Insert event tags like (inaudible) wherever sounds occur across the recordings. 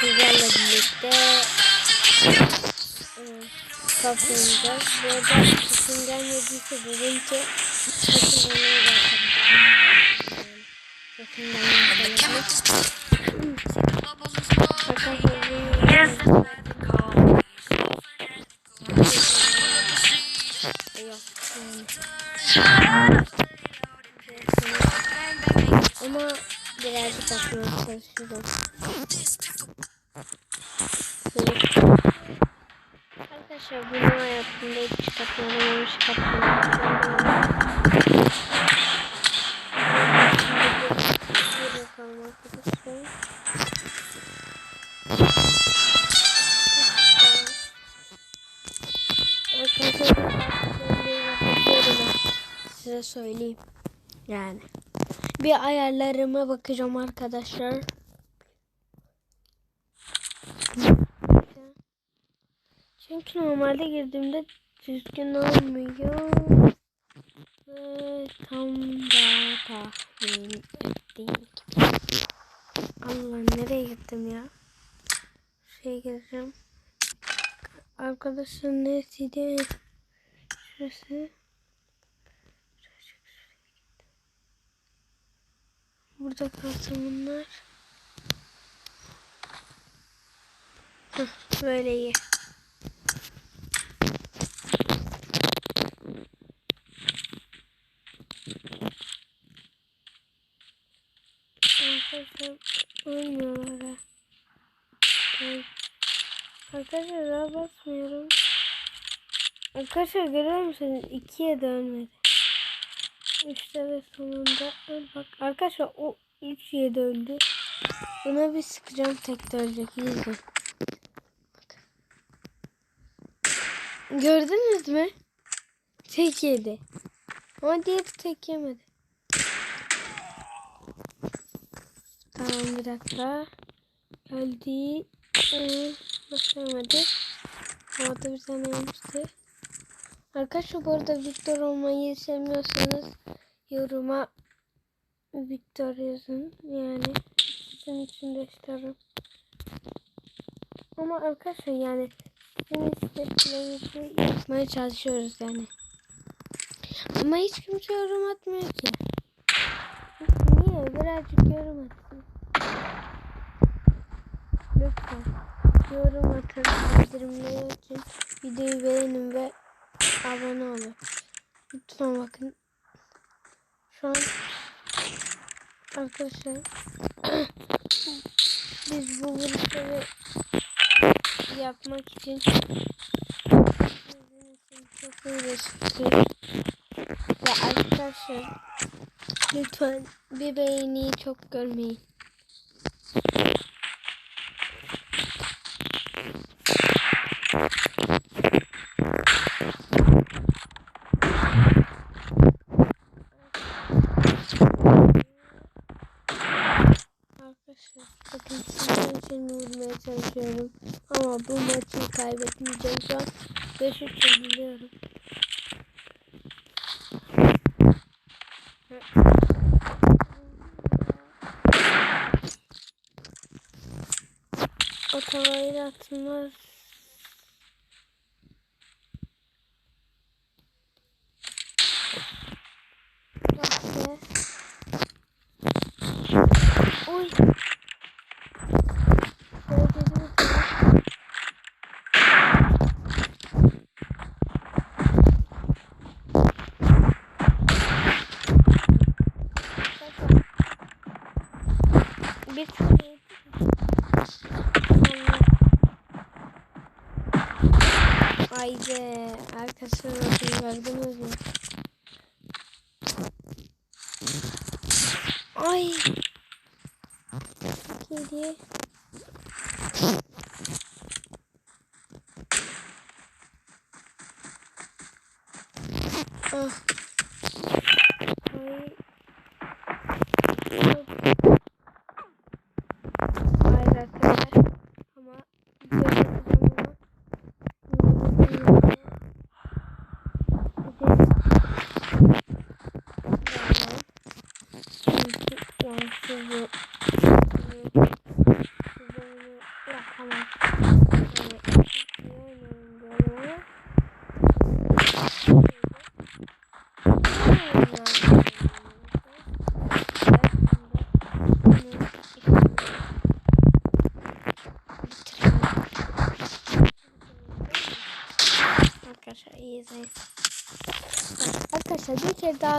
sizlerle birlikte e, kapatacağız. Bu arada sesim gelmediyse ki sesim gelmeye başladı. Sesim gelmeye başladı. Ama birazcık atmaya çalışıyorum. Böyle- Arkadaşlar bunu hayatımda hiç çıkartmadım. Arkadaşlar size söyleyeyim. Yani. Bir ayarlarıma bakacağım arkadaşlar. Çünkü normalde girdiğimde düzgün olmuyor. Ve tam da tahmin gibi. Allah nereye gittim ya? Şey gireceğim. Arkadaşlar neresiydi? Şurası. Burada kalsın bunlar. Heh, böyle iyi. Arkadaşlar ölmüyorlar ha. Ay. Arkadaşlar daha basmıyorum. Arkadaşlar görüyor musunuz? İkiye de ölmedi. Ve sonunda bak. Arkadaşlar o üç yedi öldü. Buna bir sıkacağım tek de ölecek. Gördünüz mü? Tek yedi. Ama diğeri tek yemedi. Tamam bir dakika. Geldi. Ee, başlamadı. Havada bir tane yemişti. Arkadaşlar bu arada Victor olmayı sevmiyorsanız yoruma Victor yazın. Yani sizin için de isterim. Ama arkadaşlar yani sizin isteklerinizi yapmaya çalışıyoruz yani. Ama hiç kimse yorum atmıyor ki. Niye? Birazcık yorum atsın. Lütfen. Yorum atın. Bildirimleri için videoyu beğenin ve abone olun. Lütfen bakın. Şu an arkadaşlar (clears throat) biz bu vuruşları yapmak için çok uğraştık. Ve arkadaşlar lütfen bir beğeniyi çok görmeyin.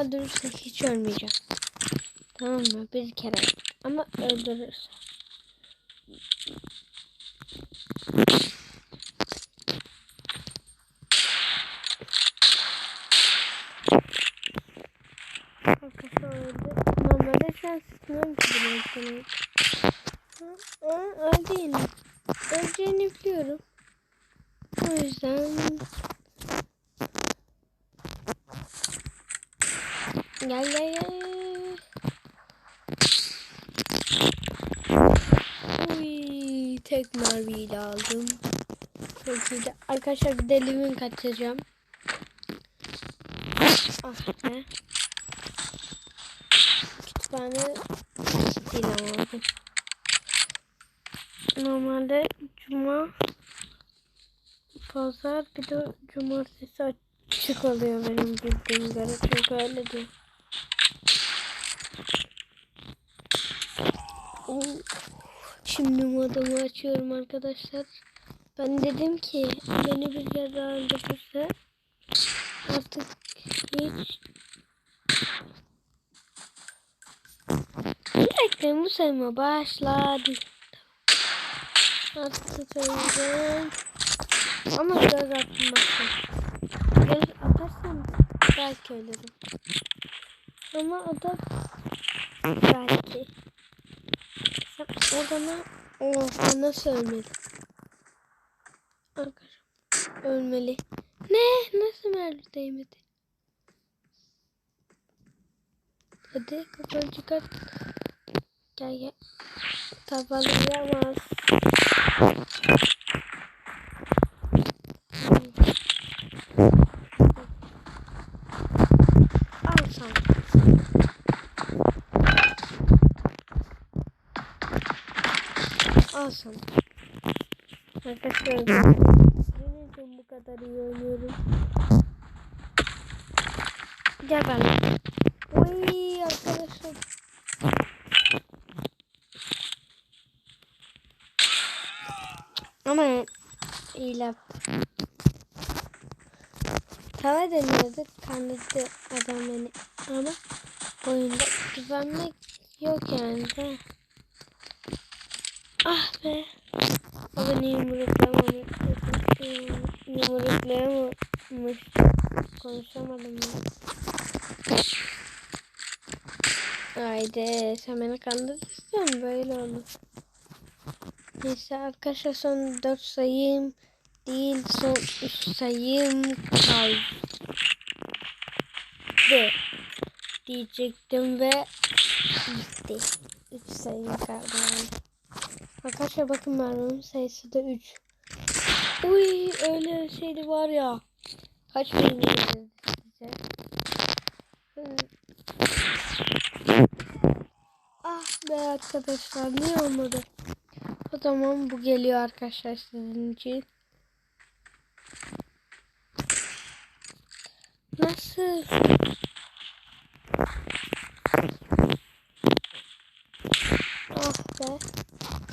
Öldürürse hiç ölmeyeceğim. Tamam mı? Bir kere. Ama öldürürse. Arkadaşlar öldü. Normalde şu an sıkmıyorum ki bunu Aa, öldü yine. Öleceğini biliyorum. O yüzden Gel gel gel. Uy, tek mermiyle aldım. Çok iyi. Arkadaşlar bir de limon kaçacağım. Ah be. Kütüphane değil ama. Normalde cuma pazar bir de cumartesi açık oluyor benim bildiğim göre. Çünkü öyle diyor. Şimdi modumu açıyorum arkadaşlar. Ben dedim ki beni bir kere daha öldürürse artık hiç Bekleyin bu sayma başladı. Artık söyleyeceğim. Ama göz attım bakın. Göz atarsam belki ölürüm. Ama o da belki. Sen o bana o nasıl ölmedi? Arkadaşım ölmeli. Ne? Nasıl mermi değmedi? Hadi kafanı çıkart. Gel gel. Tavalayamaz. Al sana. Al sana. Arkadaşlar benim için bu kadar iyi oynuyorum. Gel benimle. Oy arkadaşlar. Ama iyi laf. Tava deniyordu. Kandırdı adam beni. Ama oyunda güvenmek yok yani de. Ah be. Beni yumruklamamış. Yumruklayamamış. Konuşamadım ya. Haydi sen beni kandırırsan böyle olur. Neyse arkadaşlar son 4 sayım değil son 3 sayım kaldı. Diyecektim ve bitti. 3 sayım kaldı. Arkadaşlar bakın mermim sayısı da 3. Uy öyle şeydi var ya. Kaç verirdi size? Ah be arkadaşlar niye olmadı? O zaman bu geliyor arkadaşlar sizin için. Nasıl? Ah be.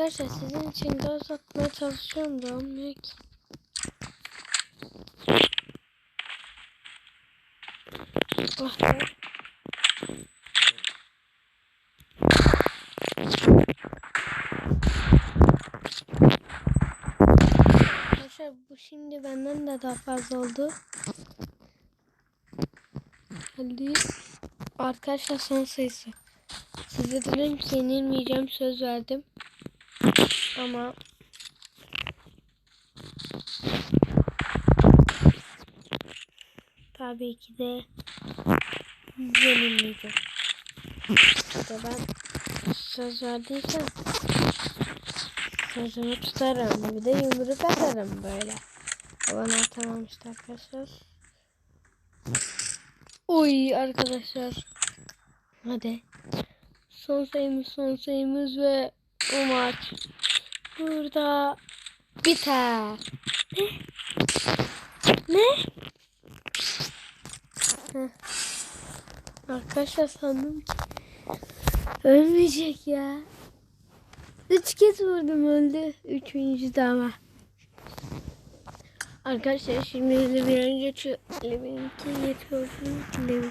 Arkadaşlar sizin için gaz atmaya çalışıyorum da olmuyor ki. Arkadaşlar bu şimdi benden de daha fazla oldu. Hadi. Arkadaşlar son sayısı. Size dedim ki yenilmeyeceğim söz verdim. Ama tabii ki de yenilmeyeceğim. İşte ben söz verdiysem sözümü tutarım. Bir de yumruk atarım böyle. Bana atamamıştı arkadaşlar. Oy arkadaşlar. Hadi. Son sayımız son sayımız ve o maç burada biter. Ne? Ne? Arkadaşlar sandım ki ölmeyecek ya. Üç kez vurdum öldü. Üçüncü de ama. Arkadaşlar şimdi bir önce şu benimki yetiyor. Şimdi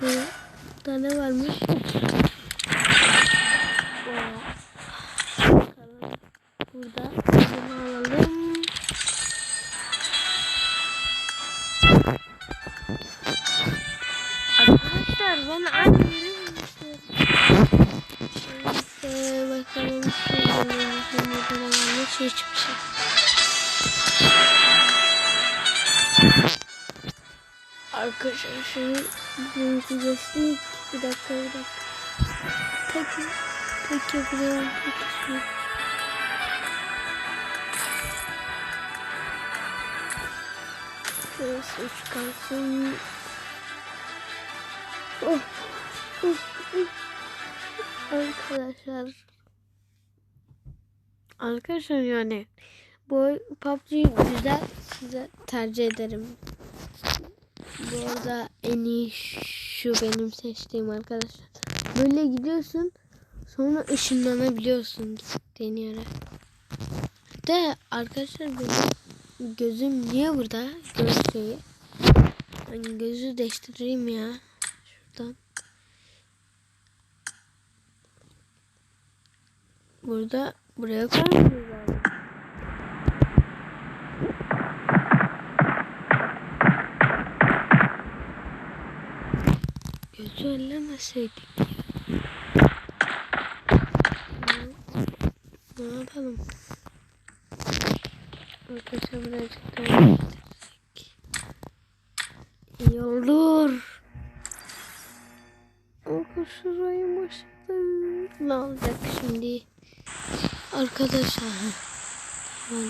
Burada ne varmış? Burada bunu alalım. Arkadaşlar aynı yeri bulmuşlar. Neyse bakalım. Ne şey çıkmış. Arkadaşlar şimdi bugünkü geçtik. Bir dakika bir dakika. Peki. Peki buraya peki Şurası üç kalsın. Oh. Oh. Oh. Arkadaşlar. Arkadaşlar yani bu PUBG güzel size tercih ederim. Bu arada en iyi şu benim seçtiğim arkadaşlar. Böyle gidiyorsun sonra ışınlanabiliyorsun yere. De arkadaşlar benim gözüm niye burada? Göz şeyi. Hani gözü değiştireyim ya. Şuradan. Burada buraya koymuyoruz abi. Gözü ellemeseydik ya. Ne, yapalım? Arkadaşlar birazcık daha. İyi olur. Arkadaşlar ayın başında ne olacak şimdi? Arkadaşlar. Tamam.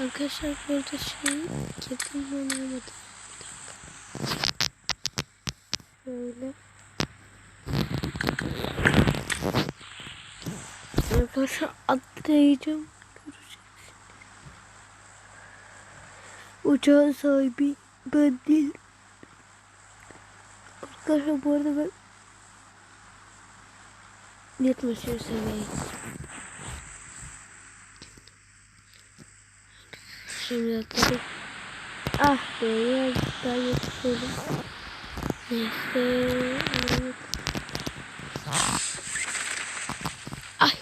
Arkadaşlar burada şey girdim ben olmadı. Böyle. Arkadaşlar atlayacağım. Göreceksiniz. Uçağın sahibi ben değil. Arkadaşlar bu arada ben yetmişim seviyeyim. Şimdi atladık. Ah ya daha yetişelim. Neyse. evet. Ay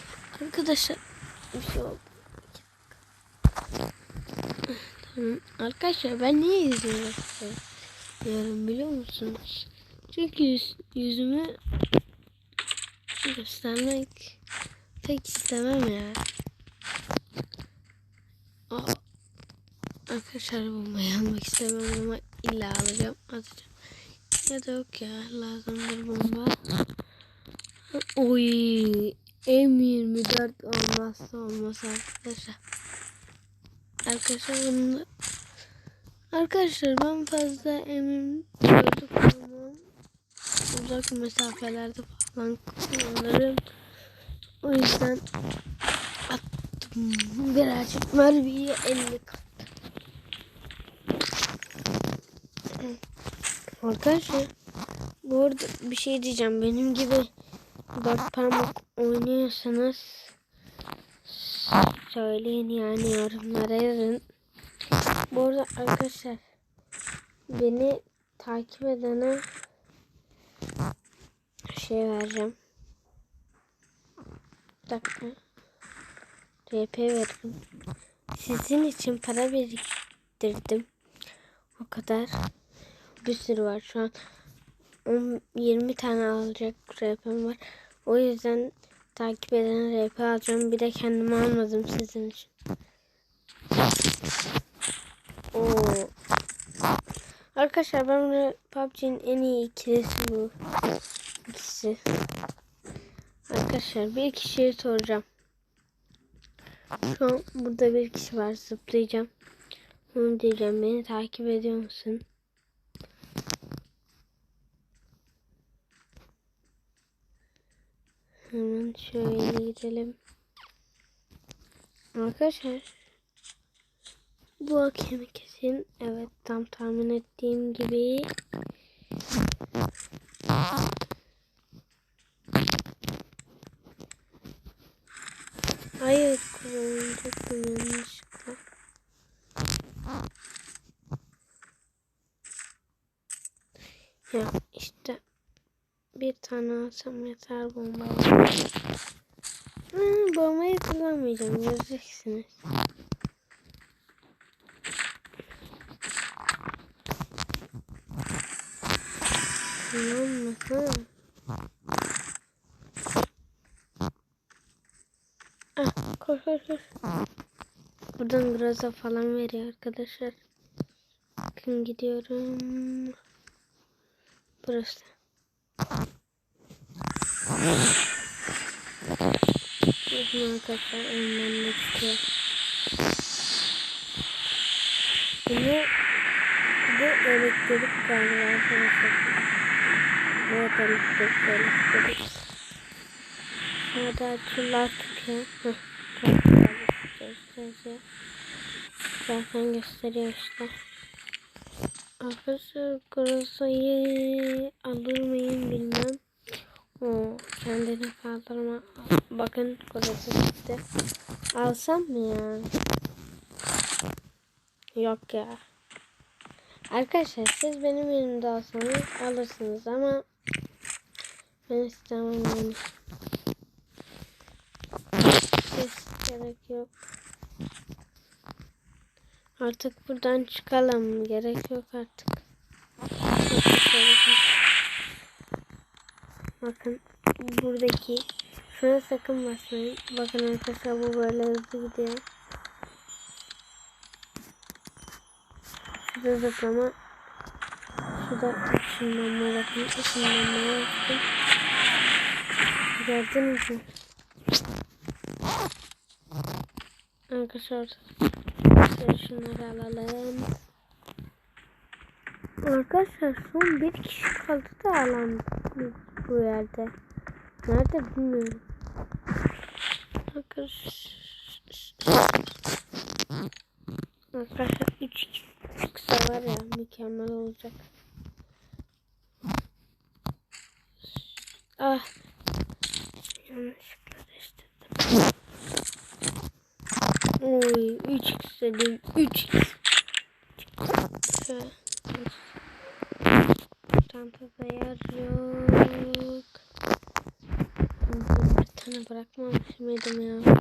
arkadaşlar bir şey oldu. Arkadaşlar ben niye izliyorum diyorum biliyor musunuz? Çünkü yüz, yüzümü göstermek pek istemem ya. Aa, arkadaşlar bombayı almak istemem ama illa alacağım atacağım. Ya da yok ya lazımdır bomba. Oy M24 olmazsa olmaz arkadaşlar. Arkadaşlar bunu Arkadaşlar ben fazla M24 kullanmam. Uzak mesafelerde falan kullanırım. O yüzden attım. Birazcık mermiyi 50 kat. Arkadaşlar bu arada bir şey diyeceğim. Benim gibi dört parmak oynuyorsanız söyleyin yani yorumlara yazın. Bu arada arkadaşlar beni takip edene şey vereceğim. Bir dakika. RP veririm. Sizin için para biriktirdim. O kadar. Bir sürü var şu an. 10, 20 tane alacak RP'm var. O yüzden takip eden RP alacağım. Bir de kendimi almadım sizin için. Oo. Arkadaşlar ben bunu PUBG'nin en iyi ikilisi bu. İkisi. Arkadaşlar bir kişiye soracağım. Şu an burada bir kişi var zıplayacağım. Onu diyeceğim beni takip ediyor musun? Hemen şöyle gidelim. Arkadaşlar bu hakemi kesin. Evet tam tahmin ettiğim gibi. Hayır kullanacaktım yanlışlıkla. Ya işte bir tane alsam yeter bombaya. Ha, bombayı kullanmayacağım göreceksiniz. Tamam mı? Ha. Ah, koş koş koş. Buradan biraz da falan veriyor arkadaşlar. Bakın gidiyorum. Burası. Bakın arkadaşlar ne çıkıyor. Bunu bu elektrik galiba arkadaşlar. Evet elektrik elektrik. Hadi açılar güzel gösteriyor. Zaten gösteriyor işte. Arkadaşlar Groza'yı alır mıyım bilmem. O kendini kaldırma. Bakın Groza gitti. Alsam mı ya? Yok ya. Arkadaşlar siz benim yerimde alsanız alırsınız ama ben istemem yani. Hiç gerek yok. Artık buradan çıkalım. Gerek yok artık. Bakın buradaki şuna sakın basmayın. Bakın arkadaşlar bu böyle hızlı gidiyor. Şurada zıplama. Şurada ışınlanma bakın. Işınlanmaya bastım. Gördünüz mü? Arkadaşlar şunları alalım. Arkadaşlar son bir kişi kaldı da alan bu yerde. Nerede bilmiyorum. Arkadaşlar Arkadaşlar 3 kısa var ya mükemmel olacak. Ah. Yanlışlıkla değiştirdim. Oy 3 istedim. 3 Şöyle. Çantada yer yok. Tane bırakmamış mıydım ya?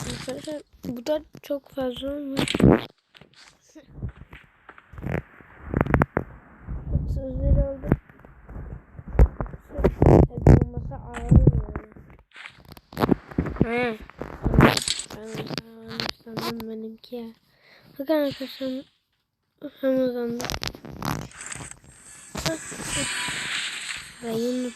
Arkadaşlar bu da çok fazla olmuş. 30 lira oldu. Hep olmasa yani. He. Ben sandım benimki ya. Bakın arkadaşlar Amazon'da. Burayı.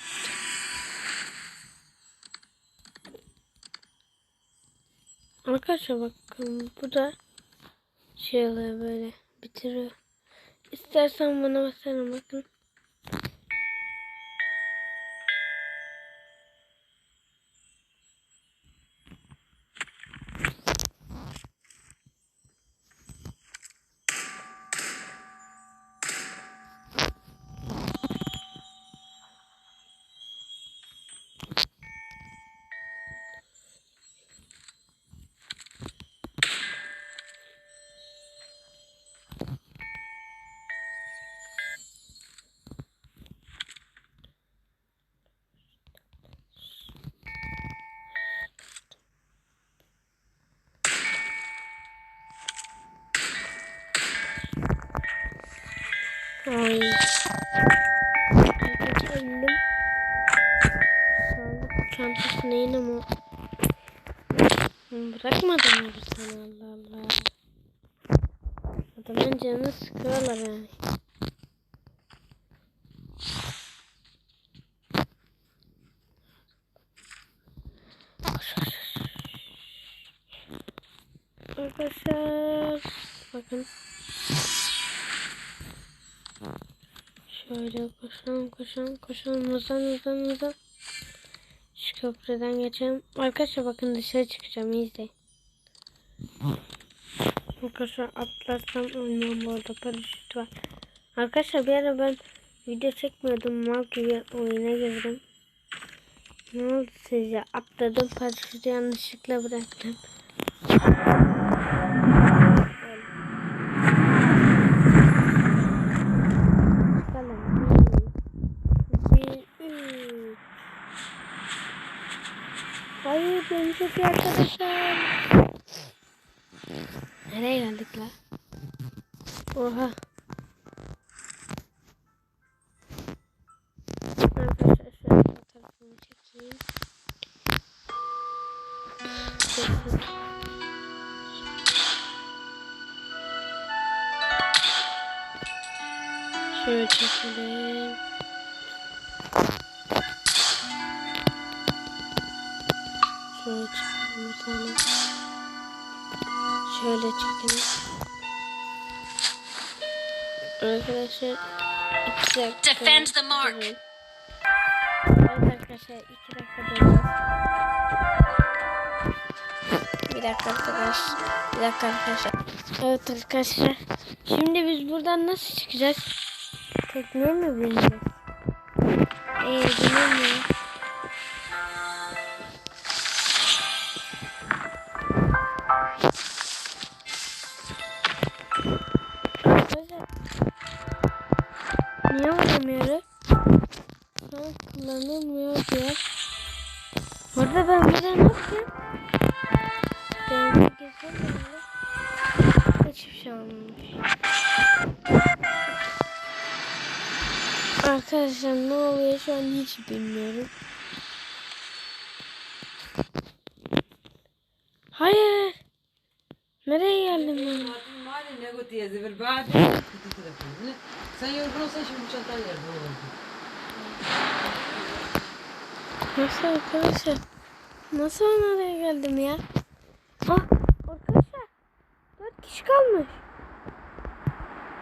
Arkadaşlar bakın bu da şey böyle bitiriyor. İstersen bana basarım bakın. Ay. Peki elim. Sandık çantasına yine mi? Bırakmadım mı sana Allah Allah. Adamın canını sıkıyorlar yani. Arkadaşlar bakın Şöyle koşalım koşalım koşalım hızlan hızlan hızlan. Şu köprüden geçelim. Arkadaşlar bakın dışarı çıkacağım iyi izleyin. Arkadaşlar atlarsam ölmem bu arada paraşüt var. Arkadaşlar bir ara ben video çekmiyordum mal gibi oyuna girdim. Ne oldu sizce? Atladım paraşütü yanlışlıkla bıraktım. Arkadaşlar iki dakika. Defend the mark. Evet arkadaşlar iki dakika. Bir dakika arkadaşlar. Bir dakika arkadaşlar. Evet arkadaşlar. Şimdi biz buradan nasıl çıkacağız? Tekneye mi bineceğiz? Eee bilmiyorum. Arkadaşlar ne oluyor şu an hiç bilmiyorum. Hayır. Nereye geldim ben? Sen yorgun olsan şimdi yerdin oğlum. Nasıl arkadaşlar? Nasıl nereye geldim ya? Ah arkadaşlar. Dört kişi kalmış.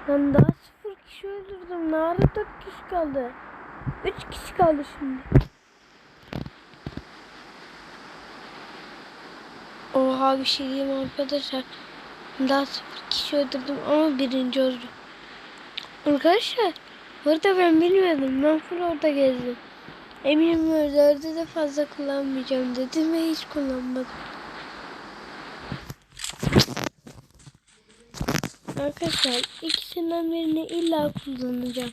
Ben daha sıfır kişi öldürdüm. Ne ara dört kişi kaldı? Üç kişi kaldı şimdi. Oha bir şey diyeyim arkadaşlar. Daha sıfır kişi öldürdüm ama birinci oldum. Arkadaşlar burada ben bilmiyordum. Ben full orada gezdim. Eminim dördü de fazla kullanmayacağım dedim ve hiç kullanmadım. Arkadaşlar ikisinden birini illa kullanacağım.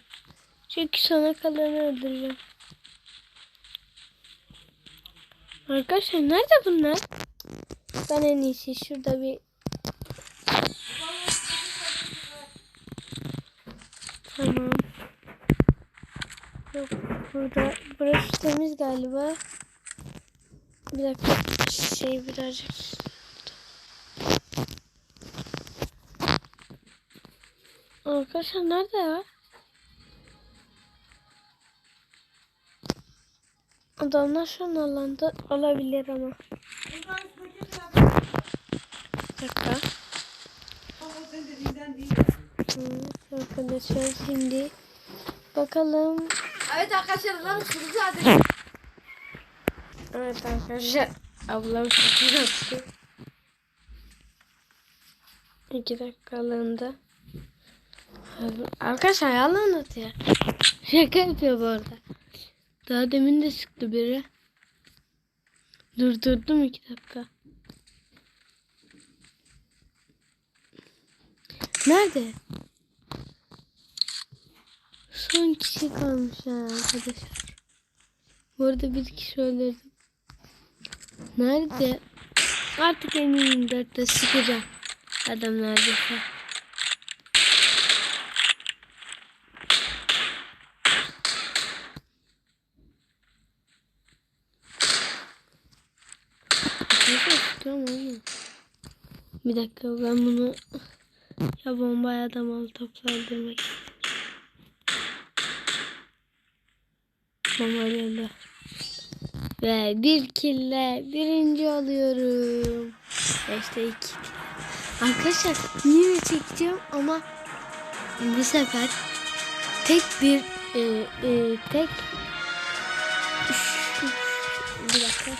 Çünkü sona kalanı öldüreceğim. Arkadaşlar nerede bunlar? Ben en iyisi şurada bir Tamam. Yok burada burası temiz galiba. Bir dakika şey birazcık. Arkadaşlar nerede ya? Adamlar şu an alanda olabilir ama. Bir dakika. Arkadaşlar şimdi bakalım. Evet arkadaşlar lan şunu zaten. Evet arkadaşlar ablam şaka yaptı. İki dakikalığında. Arkadaşlar yalan atıyor. Şaka yapıyor bu arada. Daha demin de sıktı biri. Durdurdum iki dakika. Nerede? Son kişi kalmış ha arkadaşlar. Bu arada bir kişi öldürdüm. Nerede? Artık eminim dörtte sıkacağım. Adam neredeyse. Bir dakika ben bunu ya bombaya da molotof öldürmek Bombayla. Ve bir kille birinci oluyorum. Beşte iki. Arkadaşlar yine çekeceğim ama bu sefer tek bir e, e, tek bir dakika.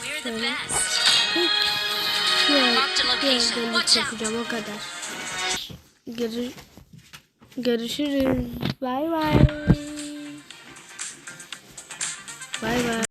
Tek şöyle çekeceğim o kadar. Görü görüşürüz. Bay bay. Bay bay.